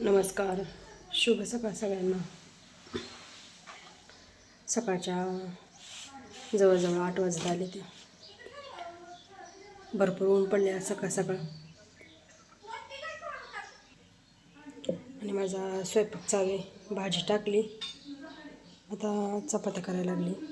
नमस्कार. शुभ सकाळ सगळ्यांना. सकाळच्या जवळजवळ आठ वाजत आले ते. भरपूर ऊन पडले आज सकाळ सकाळ. आणि माझा स्वयंपाक चालू आहे. भाजी टाकली. आता चपात्या करायला लागली.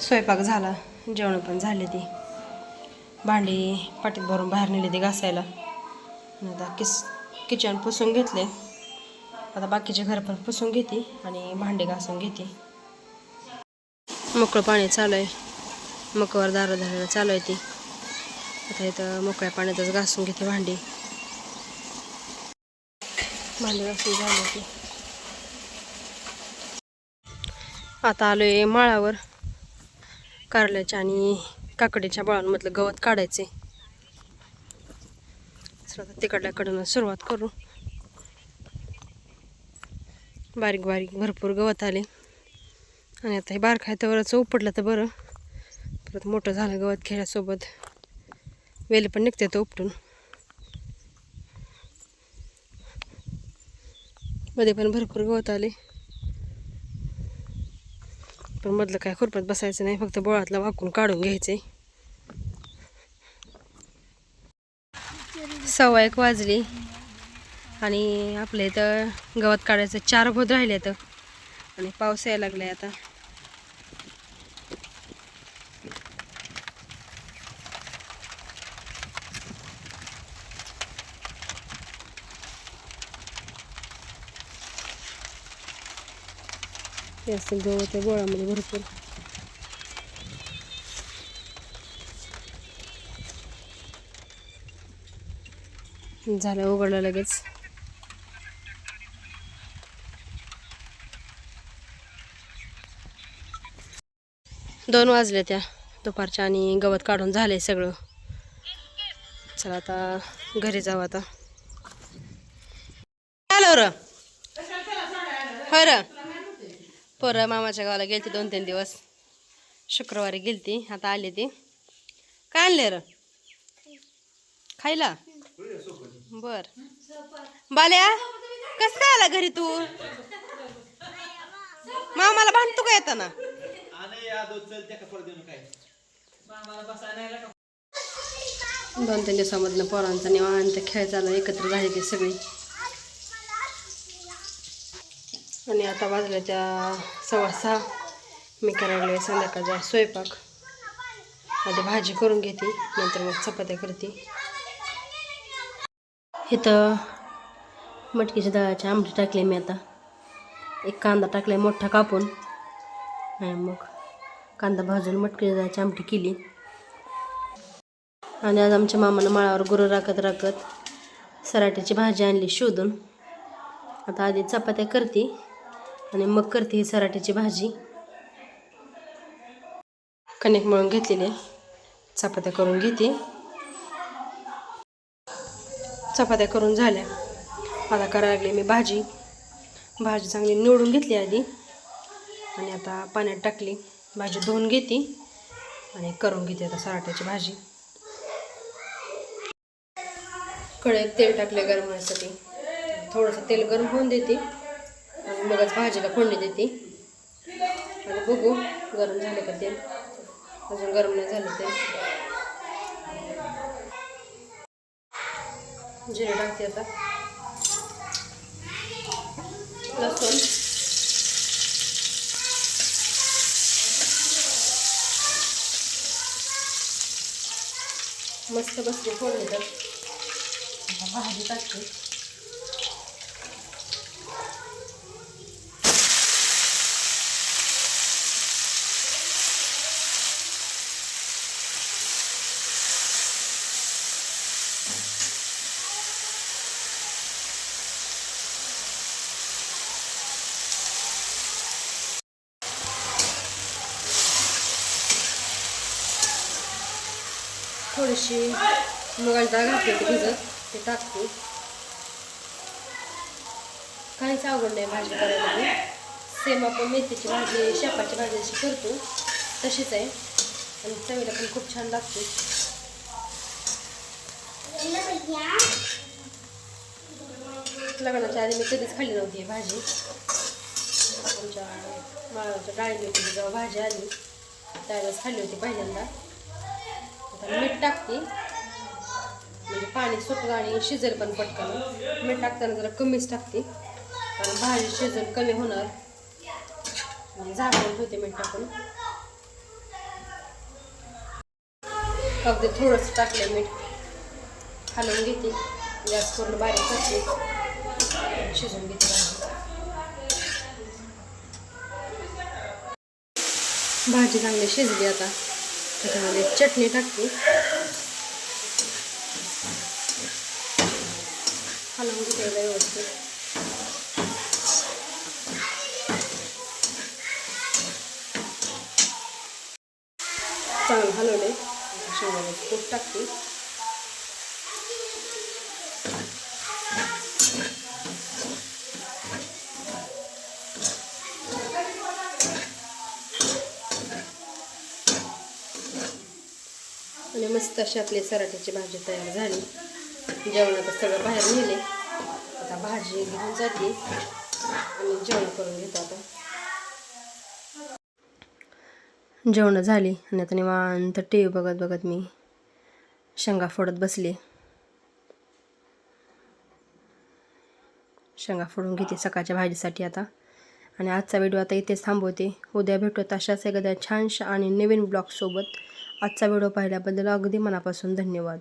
स्वयंपाक झाला. जेवण पण झाले ती. भांडी पाटीत भरून बाहेर नेली ती घासायला. आता किस किचन पुसून घेतले. आता बाकीचे घर पण पुसून घेते आणि भांडी घासून घेते. मोकळं पाणी चालू आहे मकवर दारं धरायला चालू आहे ती. आता इथं मोकळ्या पाण्यातच घासून घेते भांडी. भांडी घासून झाली ती. आता आलोय माळावर. कारल्याच्या आणि काकडीच्या बळांमधलं गवत काढायचे. तर आता तिकडल्याकडून सुरुवात करू. बारीक बारीक भरपूर गवत आले. आणि आता हे बारखा आहे तरच उपटलं तर बरं. परत मोठं झालं गवत खेळ्यासोबत. वेल पण निघते तो उपटून. मध्ये पण भरपूर गवत आले. पण मधलं काय खुरपत बसायचं नाही फक्त बोळातला वाकून काढून घ्यायचे सव्वा एक वाजली आणि आपल्या इथं गवत काढायचं चार भोद राहिले तर आणि पाऊस यायला लागलाय आता. हे असं गवत आहे गोळामध्ये भरपूर. झालं उघडलं लगेच. दोन वाजले त्या दुपारच्या आणि गवत काढून झालंय सगळं. चला आता घरी जाऊ आता. आलो र. र. पोरं मामाच्या गावाला गेलती दोन तीन दिवस. शुक्रवारी गेलती आता आली ती. काय आणले र? खायला? बर. बाल्या कस काय आला घरी तू? मामाला भांडतो का येताना? दोन तीन दिवसामधनं पोरांचा निवांत खेळ चालू एकत्र झाले की सगळी. आणि आता वाजल्याच्या सव्वा सहा. मी करायला संध्याकाळचा स्वयंपाक. आधी भाजी करून घेते नंतर मग चपात्या करते. इथं मटकीच्या डाळाची आमटी टाकली मी आता. एक कांदा टाकलाय मोठा कापून. आणि मग कांदा भाजून मटकीच्या डाळाची आमटी केली. आणि आज आमच्या मामानं माळावर गुरु राखत राखत सराट्याची भाजी आणली शोधून. आता आधी चपात्या करते. आणि मग करते ही सराठीची भाजी. कणिक मळून घेतलेली चपात्या करून घेते. चपात्या करून झाल्या. आता करायला लागले मी भाजी. भाजी चांगली निवडून घेतली आधी. आणि आता पाण्यात टाकली. भाजी धुवून घेते. आणि करून घेते आता सराट्याची भाजी. कढईत तेल टाकले गरम होण्यासाठी. थोडंसं तेल गरम होऊन देते. आणि मगच भाजीला फोडणी देते. आणि बघू गरम झाले का ते. अजून गरम नाही झालं ते. जिरे टाकते आता. लसूण. मस्त बसते फोडणी तर. भाजी टाकते. थोडीशी मुगाची डाळ घातली होती भिजत. ते टाकते. काहीच अवघड नाही भाजी करायला. सेम आपण मेथीची भाजी शेपाची भाजी अशी करतो तशीच आहे. आणि चवीला पण खूप छान लागते. लग्नाच्या आधी मी कधीच खाल्ली नव्हती भाजी. आमच्या माळाच्या डाळीमध्ये जेव्हा भाजी आली त्यावेळेस खाल्ली होती पहिल्यांदा. आता मीठ टाकते. म्हणजे पाणी सुटलं आणि शिजेल पण पटकन. मीठ टाकताना जरा कमीच टाकते. कारण भाजी शिजून कमी होणार. आणि झाकून ठेवते मीठ टाकून. अगदी थोडंसं टाकलं मीठ. हलवून घेते. गॅस पूर्ण बारीक करते. शिजून घेते. भाजी चांगली शिजली आता. त्याच्यामध्ये चटणी टाकते हलवून घेते व्यवस्थित चांगलं हलवले शेंगदाण्याचं कूट टाकते आणि मस्त अशी आपली सराठीची भाजी तयार झाली. जेवणाचं सगळं बाहेर नेले. आता भाजी घेऊन जाते. आणि जेवण करून घेतो आता. जेवणं झाली. आणि आता निवांत टी व्ही बघत बघत मी शेंगा फोडत बसले. शेंगा फोडून घेते सकाळच्या भाजीसाठी आता. आणि आजचा व्हिडिओ आता इथेच थांबवते. उद्या भेटू अशाच एखाद्या छानशा आणि नवीन ब्लॉगसोबत. आजचा व्हिडिओ पाहिल्याबद्दल अगदी मनापासून धन्यवाद.